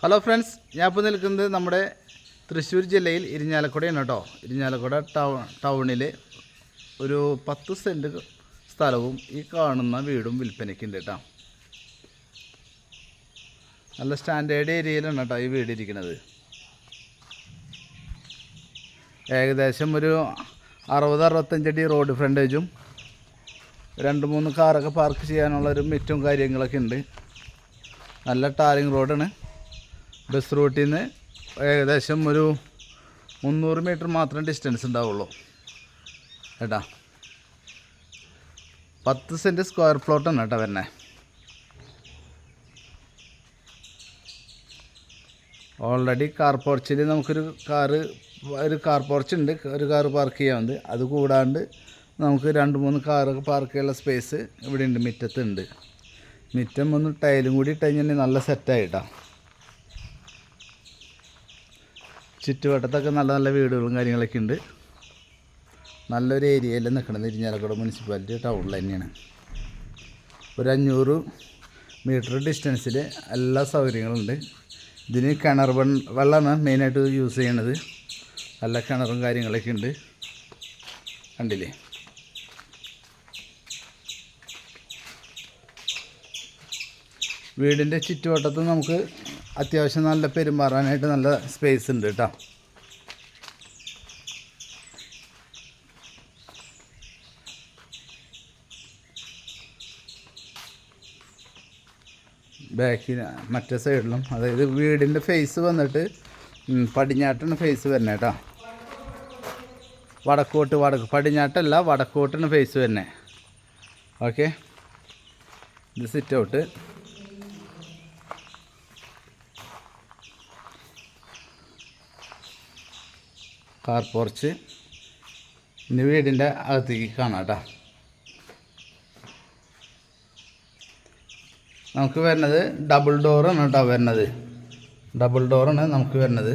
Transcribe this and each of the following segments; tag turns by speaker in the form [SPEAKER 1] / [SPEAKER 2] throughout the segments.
[SPEAKER 1] Hello friends ഞാൻ ഇപ്പോൾ നിൽക്കുന്നത് നമ്മുടെ തൃശ്ശൂർ ജില്ലയിൽ ഇരിഞ്ഞാലക്കുടയാണ് കേട്ടോ. ഇരിഞ്ഞാലക്കുട ടൗ ടൗണിൽ ഒരു പത്ത് സെന്റ് സ്ഥലവും ഈ കാണുന്ന വീടും വിൽപ്പനയ്ക്കുണ്ട് കേട്ടോ. നല്ല സ്റ്റാൻഡേർഡ് ഏരിയയിലാണ് കേട്ടോ ഈ വീട് ഇരിക്കുന്നത്. ഏകദേശം ഒരു അറുപത് അറുപത്തഞ്ചടി റോഡ് ഫ്രണ്ടേജും രണ്ട് മൂന്ന് കാറൊക്കെ പാർക്ക് ചെയ്യാനുള്ള ഒരു മിറ്റും കാര്യങ്ങളൊക്കെ ഉണ്ട്. നല്ല ടാറിങ് റോഡാണ് ബസ് റൂട്ടിൽ നിന്ന് ഏകദേശം ഒരു മുന്നൂറ് മീറ്റർ മാത്രം ഡിസ്റ്റൻസ് ഉണ്ടാവുള്ളൂ. കേട്ടാ? പത്ത് സെന്റ് സ്ക്വയർ പ്ലോട്ടാണ് കേട്ടോ വരുന്നത് ഓൾറെഡി കാർ പോർച്ചിൽ നമുക്കൊരു കാറ് ഒരു കാർ പോർച്ച് ഉണ്ട്. ഒരു കാറ് പാർക്ക് ചെയ്യാറുണ്ട് അത് കൂടാണ്ട് നമുക്ക് രണ്ട് മൂന്ന് കാറൊക്കെ പാർക്ക് ചെയ്യാനുള്ള സ്പേസ് ഇവിടെ ഉണ്ട് മുറ്റത്തുണ്ട്. മുറ്റം ഒന്ന് ടൈലും കൂടി ഇട്ട് കഴിഞ്ഞാൽ നല്ല സെറ്റായിട്ടാ ചുറ്റുവട്ടത്തൊക്കെ നല്ല നല്ല വീടുകളും കാര്യങ്ങളൊക്കെ ഉണ്ട്. നല്ലൊരു ഏരിയയിൽ നിൽക്കുന്നത് ഇരിഞ്ഞാലക്കുട മുനിസിപ്പാലിറ്റി ടൗണിൽ തന്നെയാണ്. ഒരു അഞ്ഞൂറ് മീറ്റർ ഡിസ്റ്റൻസിൽ എല്ലാ സൗകര്യങ്ങളും ഉണ്ട്. ഇതിന് കിണർ വെള്ളമാണ് മെയിനായിട്ട് യൂസ് ചെയ്യണത്. നല്ല കിണറും കാര്യങ്ങളൊക്കെ ഉണ്ട്. കണ്ടില്ലേ? വീടിന്റെ ചുറ്റുവട്ടത്ത് നമുക്ക് അത്യാവശ്യം നല്ല പെരുമാറാനായിട്ട് നല്ല സ്പേസ് ഉണ്ട് കേട്ടോ ബാക്കിന് മറ്റേ സൈഡിലും അതായത് വീടിന്റെ ഫേസ് വന്നിട്ട് പടിഞ്ഞാട്ടാണ് ഫേസ് വരുന്നത് കേട്ടോ വടക്കോട്ട് വടക്ക് പടിഞ്ഞാട്ടല്ല വടക്കോട്ടാണ് ഫേസ് വരുന്നത് ഓക്കെ ഇത് സിറ്റ് ഔട്ട് കാർ പോർച്ച് ഇനി വീടിന്റെ അകത്തേക്ക് കാണാം കേട്ടോ. നമുക്ക് വരുന്നത് ഡബിൾ ഡോറാണ് കേട്ടോ വരുന്നത്. ഡബിൾ ഡോറാണ് നമുക്ക് വരുന്നത്.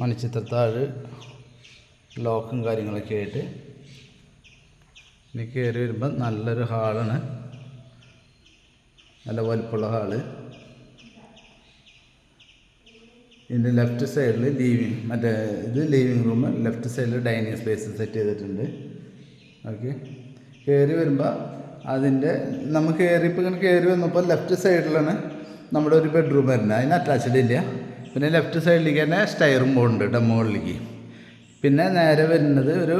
[SPEAKER 1] മണിച്ചിത്രത്താഴ് ലോക്കും കാര്യങ്ങളൊക്കെ ആയിട്ട് ഇനി കയറി വരുമ്പോൾ നല്ലൊരു ഹാളാണ്. നല്ല വലുപ്പമുള്ള ഹാൾ. ഇതിന്റെ ലെഫ്റ്റ് സൈഡിൽ ലീവിങ് മറ്റേ ഇത് ലീവിങ് റൂം ലെഫ്റ്റ് സൈഡിൽ ഡൈനിങ് സ്പേസ് സെറ്റ് ചെയ്തിട്ടുണ്ട്. ഓക്കെ. കയറി വരുമ്പോൾ അതിന്റെ നമുക്ക് കയറി ഇപ്പോൾ ഇങ്ങനെ കയറി വന്നപ്പോൾ ലെഫ്റ്റ് സൈഡിലാണ് നമ്മുടെ ഒരു ബെഡ്റൂം വരുന്നത്. അതിന് അറ്റാച്ച്ഡ് ഇല്ല. പിന്നെ ലെഫ്റ്റ് സൈഡിലേക്ക് തന്നെ സ്റ്റയറും പോകുന്നുണ്ട് കേട്ടോ പിന്നെ നേരെ വരുന്നത് ഒരു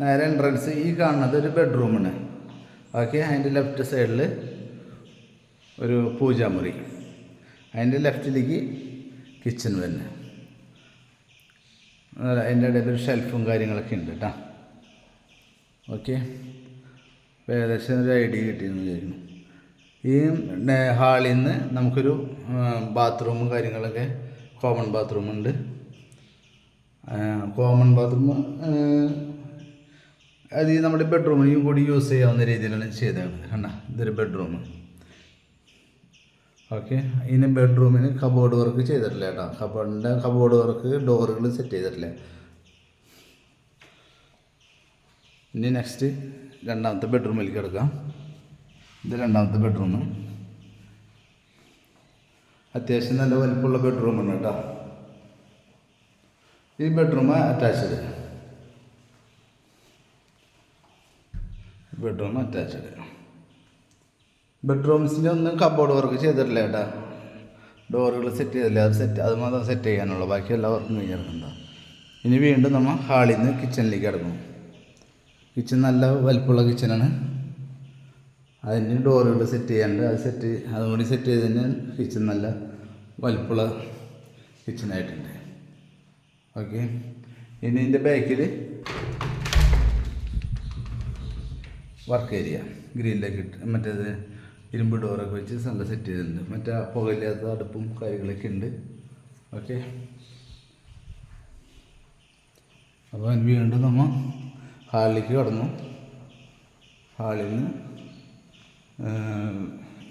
[SPEAKER 1] നേരെ എൻട്രൻസ് ഈ കാണുന്നത് ഒരു ബെഡ്റൂമാണ് ഓക്കെ. അതിന്റെ ലെഫ്റ്റ് സൈഡിൽ ഒരു പൂജാമുറി. അതിന്റെ ലെഫ്റ്റിലേക്ക് കിച്ചൺ തന്നെ. അതിന്റെ ഇടയിൽ ഒരു ഷെൽഫും കാര്യങ്ങളൊക്കെ ഉണ്ട് കേട്ടോ ഓക്കെ അപ്പോൾ ഏകദേശം ഒരു ഐഡിയ കിട്ടിയെന്ന് വിചാരിക്കുന്നു. ഈ ഹാളിൽ നിന്ന് നമുക്കൊരു ബാത്റൂമും കാര്യങ്ങളൊക്കെ കോമൺ ബാത്റൂം ഉണ്ട്. കോമൺ ബാത്റൂം അത് നമ്മുടെ ബെഡ്റൂമിനും കൂടി യൂസ് ചെയ്യാവുന്ന രീതിയിലാണ് ചെയ്തത് കണ്ട? ഇതൊരു ബെഡ്റൂം ഓക്കെ. ഇനി ബെഡ്റൂമിന് കബോർഡ് വർക്ക് ചെയ്തിട്ടില്ല കേട്ടോ. കബോർഡിന്റെ കബോർഡ് വർക്ക് ഡോറുകൾ സെറ്റ് ചെയ്തിട്ടില്ല. ഇനി നെക്സ്റ്റ് രണ്ടാമത്തെ ബെഡ്റൂമിലേക്ക് എടുക്കാം ഇത് രണ്ടാമത്തെ ബെഡ്റൂം അത്യാവശ്യം നല്ല വലിപ്പമുള്ള ബെഡ്റൂമാണ് കേട്ടോ. ഈ ബെഡ്റൂം അറ്റാച്ച്ഡ് ബെഡ്റൂം അറ്റാച്ച്ഡ് ബെഡ്റൂംസിന്റെ ഒന്നും കബോർഡ് വർക്ക് ചെയ്തിട്ടില്ല ഏട്ടാ ഡോറുകൾ സെറ്റ് ചെയ്തില്ല. അത് സെറ്റ് അത് മാത്രം സെറ്റ് ചെയ്യാനുള്ളൂ. ബാക്കി എല്ലാ വർക്കും കഴിഞ്ഞിറങ്ങണ്ട ഇനി വീണ്ടും നമ്മൾ ഹാളിൽ നിന്ന് കിച്ചണിലേക്ക് ഇറങ്ങും കിച്ചൺ നല്ല വലിപ്പമുള്ള കിച്ചണാണ് അതിന് ഡോറുകൾ സെറ്റ് ചെയ്യാണ്ട് അത് സെറ്റ് അതും കൂടി സെറ്റ് ചെയ്ത് തന്നെ കിച്ചൺ നല്ല വലിപ്പമുള്ള കിച്ചണായിട്ടുണ്ട് ഓക്കെ ഇനി ഇതിന്റെ ബാക്കിൽ വർക്ക് ഏരിയ ഗ്രീനിലേക്ക് ഇട്ട് മറ്റേത് ഇരുമ്പ് ഡോറൊക്കെ വെച്ച് നല്ല സെറ്റ് ചെയ്തിട്ടുണ്ട്. മറ്റേ പുകയില്ലാത്ത അടുപ്പും കാര്യങ്ങളൊക്കെ ഉണ്ട്. ഓക്കെ അപ്പോൾ അതിന് വീണ്ടും നമ്മൾ ഹാളിലേക്ക് കടന്നു. ഹാളിൽ നിന്ന്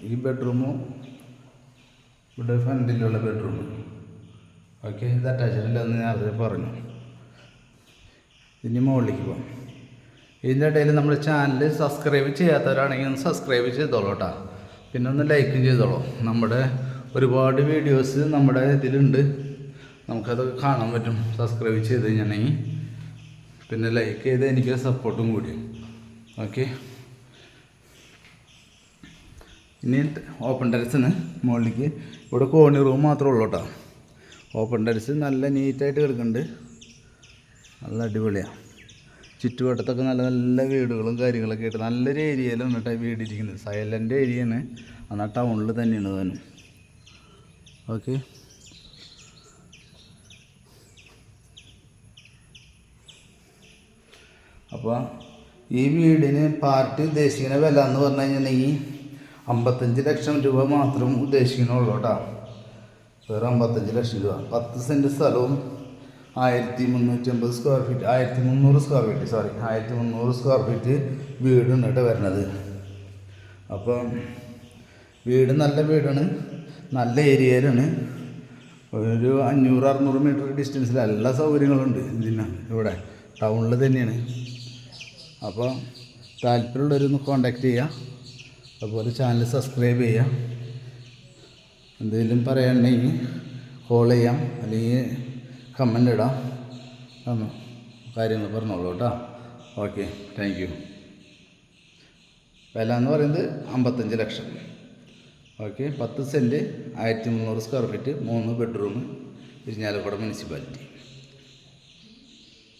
[SPEAKER 1] ഈ ബെഡ്റൂമും ഇവിടെ ഫ്രണ്ടിലുള്ള ബെഡ്റൂം ഓക്കെ ഇത് അറ്റാച്ച്ഡ് ഇല്ലെന്ന് നേരത്തെ പറഞ്ഞു. ഇനി മുകളിലേക്ക് പോകാം ഇതിന്റെ ഇടയിൽ നമ്മൾ ചാനൽ സബ്സ്ക്രൈബ് ചെയ്യാത്തവരാണെങ്കിൽ ഒന്ന് സബ്സ്ക്രൈബ് ചെയ്തോളൂ കേട്ടോ. പിന്നെ ഒന്ന് ലൈക്കും ചെയ്തോളൂ. നമ്മുടെ ഒരുപാട് വീഡിയോസ് നമ്മുടെ ഇതിലുണ്ട്. നമുക്കതൊക്കെ കാണാൻ പറ്റും. സബ്സ്ക്രൈബ് ചെയ്ത് കഴിഞ്ഞാണെങ്കിൽ. പിന്നെ ലൈക്ക് ചെയ്ത് എനിക്ക് സപ്പോർട്ടും കൂടി. ഓക്കെ ഇനി ഓപ്പൺ ടെറസിന് മുകളിലേക്ക്. ഇവിടെ കോണി റൂം മാത്രമേ ഉള്ളൂ കേട്ടോ. ഓപ്പൺ ടെറസ് നല്ല നീറ്റായിട്ട് കിടക്കുന്നുണ്ട്. നല്ല അടിപൊളിയാണ് ചുറ്റുവട്ടത്തൊക്കെ നല്ല നല്ല വീടുകളും കാര്യങ്ങളൊക്കെ ആയിട്ട് നല്ലൊരു ഏരിയയിലാണ് കേട്ടോ ഈ വീട് ഇരിക്കുന്നത്. സൈലന്റ് ഏരിയയാണ്. എന്നാൽ ടൗണിൽ തന്നെയാണ് താനും ഓക്കെ അപ്പോൾ ഈ വീടിന് പാർട്ടി ഉദ്ദേശിക്കുന്ന വില എന്ന് പറഞ്ഞു കഴിഞ്ഞിട്ടുണ്ടെങ്കിൽ അമ്പത്തഞ്ച് ലക്ഷം രൂപ മാത്രം ഉദ്ദേശിക്കണുള്ളൂ കേട്ടോ. വേറെ അമ്പത്തഞ്ച് ലക്ഷം രൂപ. പത്ത് സെന്റ് സ്ഥലവും ആയിരത്തി മുന്നൂറ്റമ്പത് സ്ക്വയർ ഫീറ്റ് ആയിരത്തി മുന്നൂറ് സ്ക്വയർ ഫീറ്റ് സോറി ആയിരത്തി മുന്നൂറ് സ്ക്വയർ ഫീറ്റ് വീടുണ്ട് കേട്ടോ വരണത്. അപ്പം വീട് നല്ല വീടാണ് നല്ല ഏരിയയിലാണ്. ഒരു അഞ്ഞൂറ് അറുന്നൂറ് മീറ്റർ ഡിസ്റ്റൻസിൽ എല്ലാ സൗകര്യങ്ങളുണ്ട് ഇതിന് ഇവിടെ. ടൗണിൽ തന്നെയാണ്. അപ്പോൾ താല്പര്യമുള്ളവരൊന്ന് കോണ്ടാക്ട് ചെയ്യുക അതുപോലെ ചാനൽ സബ്സ്ക്രൈബ് ചെയ്യുക എന്തെങ്കിലും പറയാനുണ്ടെങ്കിൽ കോൾ ചെയ്യാം. അല്ലെങ്കിൽ കമന്റ് ഇടാം. എന്ന് കാര്യങ്ങൾ പറഞ്ഞോളൂ കേട്ടോ. ഓക്കെ താങ്ക് യു വില എന്ന് പറയുന്നത് അമ്പത്തഞ്ച് ലക്ഷം. ഓക്കെ പത്ത് സെന്റ് ആയിരത്തി മുന്നൂറ് സ്ക്വയർ ഫീറ്റ് മൂന്ന് ബെഡ്റൂം ഇരിഞ്ഞാലക്കുട മുനിസിപ്പാലിറ്റി